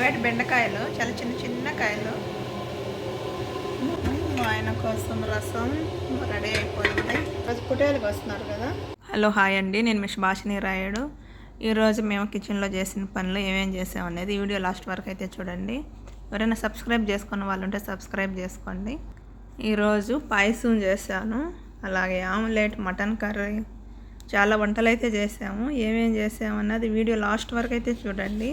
ఒకవేళ బెండకాయలు చాలా చిన్న చిన్న కాయలు. ఆయన కోసం రసం రెడీ అయిపోయింది. రోజు పుట్టేలకు వస్తున్నారు కదా? హలో హాయ్ అండి. నేను మిష్ భాషని రాయుడు. ఈరోజు మేము కిచెన్లో చేసిన పనులు ఏమేం చేసాం అనేది వీడియో లాస్ట్ వరకు అయితే చూడండి. ఎవరైనా సబ్స్క్రైబ్ చేసుకున్న వాళ్ళు ఉంటే సబ్స్క్రైబ్ చేసుకోండి. ఈరోజు పాయసం చేశాను. అలాగే ఆమ్లెట్ మటన్ కర్రీ చాలా వంటలు అయితే చేసాము. ఏమేం చేసామన్నది వీడియో లాస్ట్ వరకు అయితే చూడండి.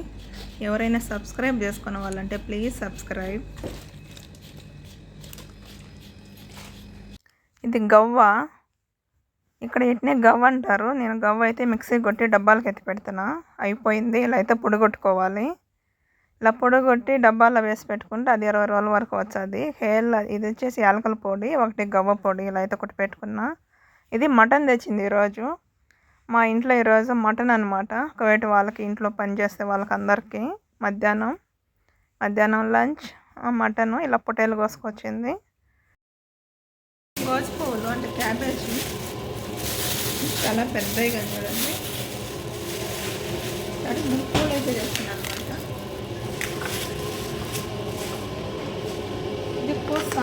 ఎవరైనా సబ్స్క్రైబ్ చేసుకున్న వాళ్ళంటే ప్లీజ్ సబ్స్క్రైబ్. ఇది గవ్వ. ఇక్కడ ఇట్నే గవ్వ అంటారు? నేను గవ్వ అయితే మిక్సీ కొట్టి డబ్బాలకి ఎత్తి పెడుతున్నా. అయిపోయింది. ఇలా అయితే పొడిగొట్టుకోవాలి ఇలా పొడిగొట్టి డబ్బాలో వేసి పెట్టుకుంటే అది ఇరవై రోజుల వరకు వచ్చేది. హెయిర్ ఇది వచ్చేసి యాలకల పొడి ఒకటి గవ్వ పొడి ఇలా అయితే కొట్టి పెట్టుకున్నా. ఇది మటన్ తెచ్చింది ఈరోజు. మా ఇంట్లో ఈరోజు మటన్ అనమాట ఒకవేళ వాళ్ళకి ఇంట్లో పని వాళ్ళకి అందరికీ మధ్యాహ్నం మధ్యాహ్నం లంచ్ మటన్ ఇలా పొటేలు కోసుకొచ్చింది. గోజు పువ్వులు అంటే క్యాబేజీ. చాలా పెద్దవిగా చూడండి. సరే ముక్కులు అయితే చేస్తున్నాను అనమాట ఇది కోస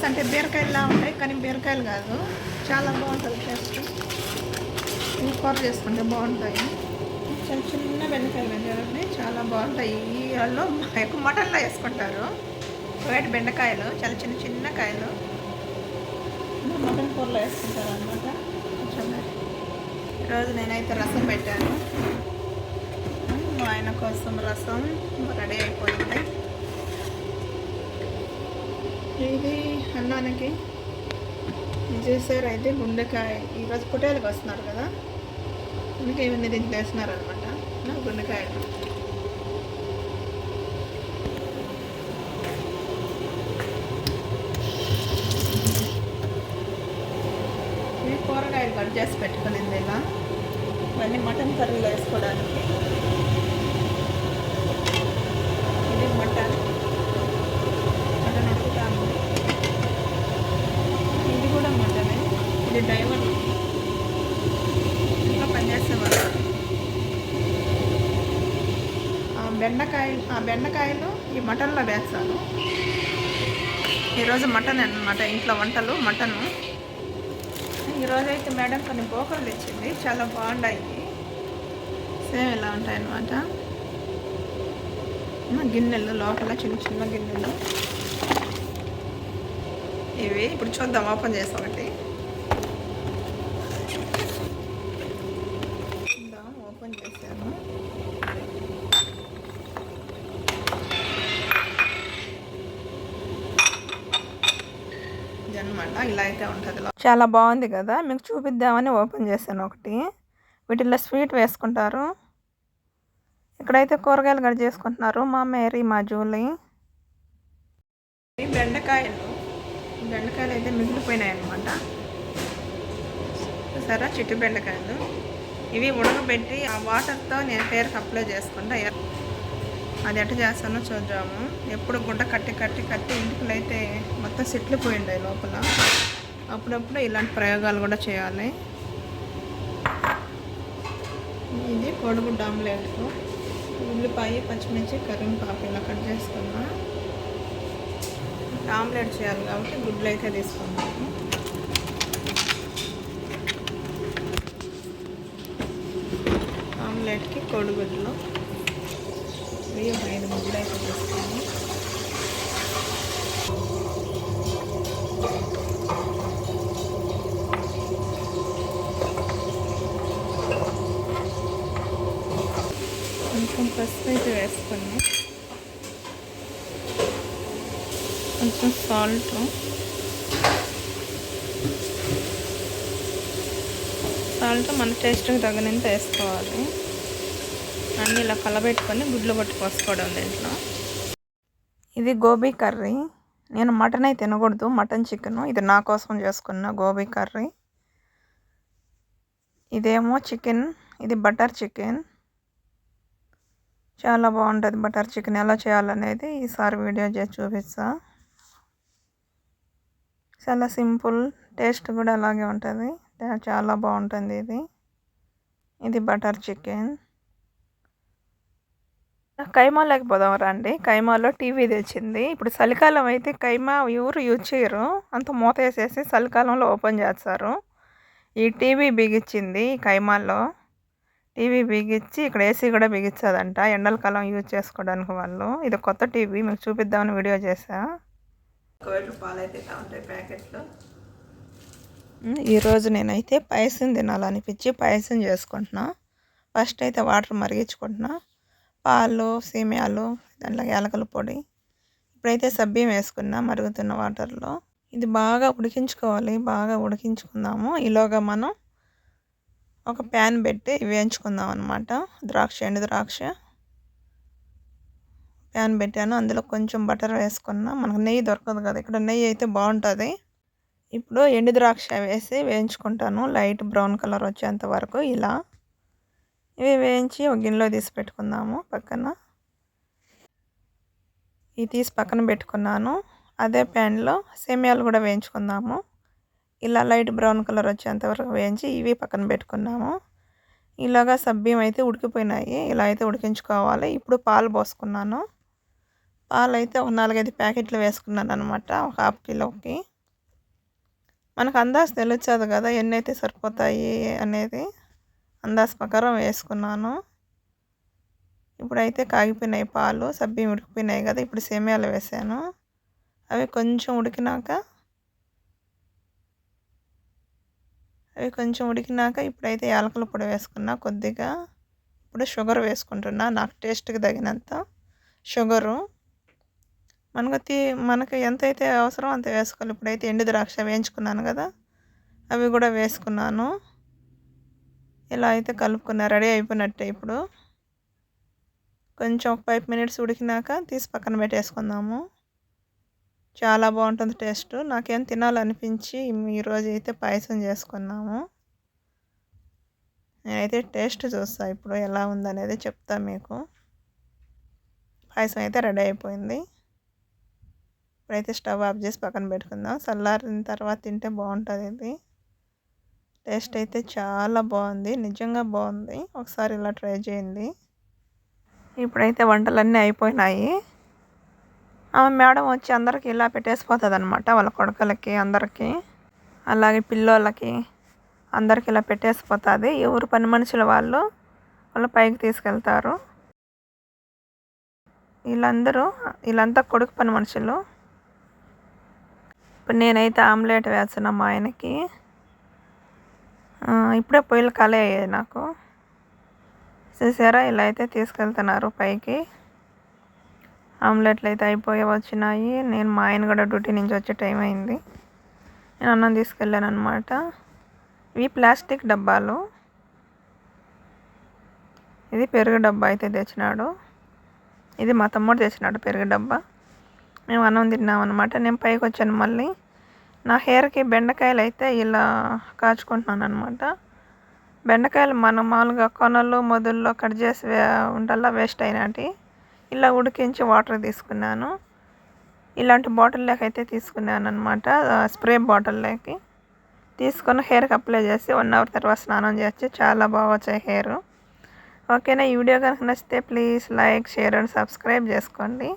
కోస అంటే బీరకాయలా ఉంటాయి కానీ బీరకాయలు కాదు. చాలా బాగుంటుంది టేస్ట్. ఇవి కూర చేసుకుంటే బాగుంటాయి. చిన్న చిన్న బెండకాయలు చూడండి. చాలా బాగుంటాయి. ఈ వాళ్ళు ఎక్కువ మటన్లో వేసుకుంటారు. వైట్ బెండకాయలు చాలా చిన్న చిన్న కాయలు. మటన్ కూరలో వేసుకుంటారు అనమాట ఈరోజు నేనైతే రసం పెట్టాను. మా ఆయన కోసం రసం రెడీ అయిపోయింది. ఇది అన్నానికి. విజయ్ సార్ అయితే గుండెకాయ ఈరోజు పొటాలకు వస్తున్నారు కదా. అందుకే ఇవన్నీ దీంట్లో వేస్తున్నారు అనమాట గుండెకాయలు ఇవి కూరగాయలు కట్ చేసి పెట్టుకునింది ఇలా. ఇవన్నీ మటన్ కర్రీలో వేసుకోవడానికి. ఇది మటన్ ఉడుకుతాము ఇది కూడా మటనే ఇది డ్రైవర్ ఇంకా పనిచేసేవాళ్ళు బెండకాయలు ఆ బెండకాయలు ఈ మటన్లో వేస్తాను. ఈరోజు మటన్ అన్నమాట ఇంట్లో వంటలు మటను. ఈరోజైతే మేడం కొన్ని బోకలు తెచ్చింది చాలా బాగున్నాయి సేమ్ ఇలా ఉంటాయన్నమాట. గిన్నెలు లోపల చిన్న చిన్న గిన్నెలు. ఇవి ఇప్పుడు చూద్దాం ఓపెన్ చేసి ఒకటి చూద్దాం ఓపెన్ చేశాను అనమాట ఇలా అయితే ఉంటుంది చాలా బాగుంది కదా. మీకు చూపిద్దామని ఓపెన్ చేశాను ఒకటి. వీటిల్లో స్వీట్ వేసుకుంటారు. ఇక్కడైతే కూరగాయలు కట్ చేసుకుంటున్నారు. మా మేరీ మా జూలీ. బెండకాయలు బెండకాయలు అయితే మిగిలిపోయినాయి అనమాట చూసారా? చిట్టు బెండకాయలు. ఇవి ఉడకబెట్టి ఆ వాటర్తో నేను పేరుకి అప్లై చేసుకుంటా. అది ఎట్ట చేస్తానో చూద్దాము. ఎప్పుడు గుడ్డ కట్టి కట్టి కట్టి ఇంటికి బాగా సెట్లు పోయిండే లోపల. అప్పుడప్పుడు ఇలాంటి ప్రయోగాలు కూడా చేయాలి. ఇది కోడిగుడ్డ ఆమ్లెట్. ఉల్లిపాయ పచ్చిమిర్చి కరివేపాకు ఇలా కట్ చేసుకున్నా. ఆమ్లెట్ చేయాలి కాబట్టి గుడ్లు అయితే తీసుకున్నాము. ఆమ్లెట్కి కోడిగుడ్లు. బియ్యం ఐదు గుడ్లు అయితే తీసుకున్నాము కొంచెం పసుపు కొంచెం సాల్ట్ సాల్ట్ మన టేస్ట్కి తగినంత వేసుకోవాలి. అన్నీ ఇలా కలబెట్టుకొని గుడ్లు పట్టుకోసుకోవడం దీంట్లో. ఇది గోబీ కర్రీ. నేను మటన్ అయితే తినకూడదు మటన్ చికెన్ ఇది నా కోసం చేసుకున్న గోబీ కర్రీ. ఇదేమో చికెన్ ఇది బటర్ చికెన్ చాలా బాగుంటుంది బటర్ చికెన్. ఎలా చేయాలనేది ఈసారి వీడియో చేసి చూపిస్తా. చాలా సింపుల్ టేస్ట్ కూడా అలాగే ఉంటుంది. చాలా బాగుంటుంది ఇది. ఇది బటర్ చికెన్. కైమాలోకి పోదాం రండి. కైమాలో టీవీ తెచ్చింది. ఇప్పుడు చలికాలం అయితే కైమా ఎవరు యూజ్ చేయరు. అంత మూత వేసేసి చలికాలంలో ఓపెన్ చేస్తారు. ఈ టీవీ బిగించింది కైమాలో. టీవీ బిగించి ఇక్కడ ఏసీ కూడా బిగించదంట. ఎండల కాలం యూజ్ చేసుకోవడానికి వాళ్ళు. ఇది కొత్త టీవీ మీకు చూపిద్దామని వీడియో చేసా ఒకవేళ పాలు అయితే ఉంటాయి ప్యాకెట్లు. ఈరోజు నేనైతే పాయసం తినాలనిపించి పాయసం చేసుకుంటున్నా. ఫస్ట్ అయితే వాటర్ మరిగించుకుంటున్నా. పాలు సేమియాలు దాంట్లో యాలకల పొడి. ఇప్పుడైతే సబ్బియం వేసుకున్నా మరుగుతున్న వాటర్లో. ఇది బాగా ఉడికించుకోవాలి. బాగా ఉడికించుకుందాము. ఈలోగా మనం ఒక ప్యాన్ పెట్టి వేయించుకుందాం అనమాట ద్రాక్ష ఎండు ద్రాక్ష. ప్యాన్ పెట్టాను. అందులో కొంచెం బటర్ వేసుకున్నా. మనకు నెయ్యి దొరకదు కదా. ఇక్కడ నెయ్యి అయితే బాగుంటుంది. ఇప్పుడు ఎండు ద్రాక్ష వేసి వేయించుకుంటాను. లైట్ బ్రౌన్ కలర్ వచ్చేంత వరకు ఇలా. ఇవి వేయించి ఒక గిన్నెలో తీసి పెట్టుకుందాము పక్కన. ఇవి తీసి పక్కన పెట్టుకున్నాను. అదే ప్యాన్లో సేమియాలు కూడా వేయించుకుందాము. ఇలా లైట్ బ్రౌన్ కలర్ వచ్చేంతవరకు వేయించి ఇవి పక్కన పెట్టుకున్నాము. ఇలాగా సబ్బియం అయితే ఉడికిపోయినాయి. ఇలా అయితే ఉడికించుకోవాలి. ఇప్పుడు పాలు పోసుకున్నాను. పాలు అయితే ఒక నాలుగైదు ప్యాకెట్లు వేసుకున్నాను అనమాట ఒక హాఫ్ కిలోకి. మనకు అందాజు తెలుస్తుంది కదా ఎన్ని అయితే సరిపోతాయి అనేది అందాజు ప్రకారం వేసుకున్నాను. ఇప్పుడైతే కాగిపోయినాయి పాలు సబ్బియం ఉడికిపోయినాయి కదా ఇప్పుడు సేమియాలు వేసాను. అవి కొంచెం ఉడికినాక అవి కొంచెం ఉడికినాక ఇప్పుడైతే యాలకుల పొడి వేసుకున్నా కొద్దిగా. ఇప్పుడు షుగర్ వేసుకుంటున్నా నాకు టేస్ట్కి తగినంత షుగరు. మనకు తీ మనకు ఎంత అయితే అవసరం అంత వేసుకోవాలి. ఇప్పుడైతే ఎండు ద్రాక్ష వేయించుకున్నాను కదా అవి కూడా వేసుకున్నాను. ఇలా అయితే కలుపుకున్నా రెడీ అయిపోయినట్టే ఇప్పుడు. కొంచెం ఒక ఫైవ్ మినిట్స్ ఉడికినాక తీసి పక్కన పెట్టేసుకుందాము. చాలా బాగుంటుంది టేస్ట్. నాకేం తినాలనిపించి ఈరోజు అయితే పాయసం చేసుకున్నాము. నేనైతే టేస్ట్ చూస్తా ఇప్పుడు ఎలా ఉందనేది చెప్తా మీకు. పాయసం అయితే రెడీ అయిపోయింది. ఇప్పుడైతే స్టవ్ ఆఫ్ చేసి పక్కన పెట్టుకుందాం. చల్లారిన తర్వాత తింటే బాగుంటుంది ఇది. టేస్ట్ అయితే చాలా బాగుంది. నిజంగా బాగుంది. ఒకసారి ఇలా ట్రై చేయండి. ఇప్పుడైతే వంటలన్నీ అయిపోయినాయి. ఆమె మేడం వచ్చి అందరికీ ఇలా పెట్టేసిపోతుంది అనమాట వాళ్ళ కొడుకులకి అందరికీ. అలాగే పిల్లోళ్ళకి అందరికి ఇలా పెట్టేసిపోతుంది. ఎవరు పని మనుషుల వాళ్ళు వాళ్ళు పైకి తీసుకెళ్తారు. వీళ్ళందరూ వీళ్ళంతా కొడుకు పని మనుషులు. ఇప్పుడు నేనైతే ఆమ్లెట్ వేస్తున్నా మా ఆయనకి. ఇప్పుడే పొయ్యిలు ఖాళీ అయ్యాయి నాకు. చూసారా? ఇలా అయితే తీసుకెళ్తున్నారు పైకి. ఆమ్లెట్లు అయితే అయిపోయి వచ్చినాయి. నేను మా ఆయన కూడా డ్యూటీ నుంచి వచ్చే టైం అయింది. నేను అన్నం తీసుకెళ్ళాను అనమాట ఇవి ప్లాస్టిక్ డబ్బాలు. ఇది పెరుగు డబ్బా అయితే తెచ్చినాడు. ఇది మా తమ్ముడు తెచ్చినాడు పెరుగు డబ్బా. మేము అన్నం తిన్నాం అనమాట నేను పైకి వచ్చాను మళ్ళీ. నా హెయిర్కి బెండకాయలు అయితే ఇలా కాచుకుంటున్నాను అనమాట బెండకాయలు మనం మామూలుగా కొనలు మొదల్లో కట్ చేసి ఉండల్లా వేస్ట్ అయినాటి. ఇలా ఉడికించి వాటర్ తీసుకున్నాను. ఇలాంటి బాటిల్లోకి అయితే తీసుకున్నాను అనమాట స్ప్రే బాటిల్లోకి తీసుకొని హెయిర్కి అప్లై చేసి వన్ అవర్ తర్వాత స్నానం చేస్తే చాలా బాగా వచ్చాయి హెయిర్. ఓకేనా? ఈ వీడియో కనుక నచ్చితే please like share and subscribe చేసుకోండి.